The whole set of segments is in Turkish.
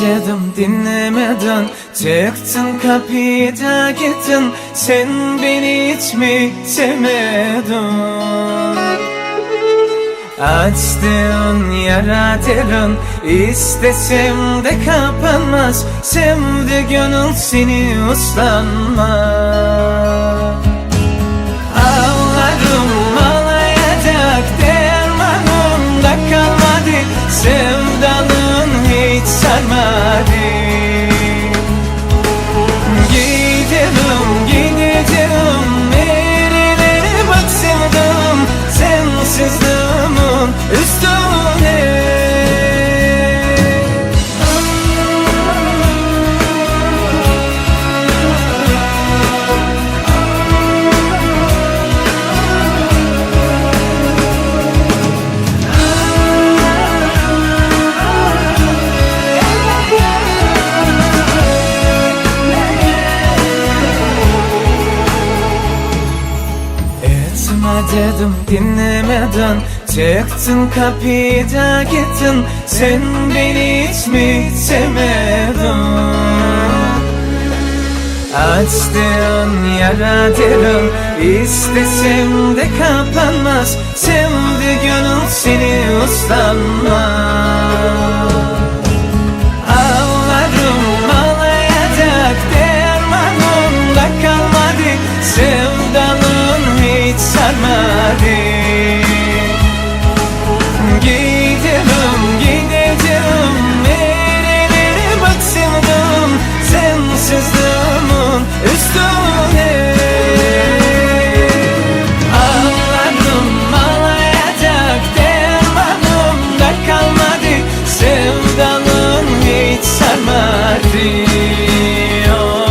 dedim dinlemedin Çıktın kapıyı da gittin Sen beni hiç mi sevmedin? Açtığın yara derin İstesem de kapanmaz. Sevdi gönül seni uslanmaz dedim dinlemedin Çıktın kapıyı da gittin Sen beni hiç mi sevmedin? Açtığın yara derin İstesem de kapanmaz. Sevdi gönül seni uslanmaz Üstüne Ağlarım ağlayacak dermanım da kalmadı Sevdanın hiç sarmadı Oy.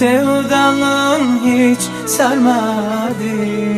Sevdalın hiç sarmadı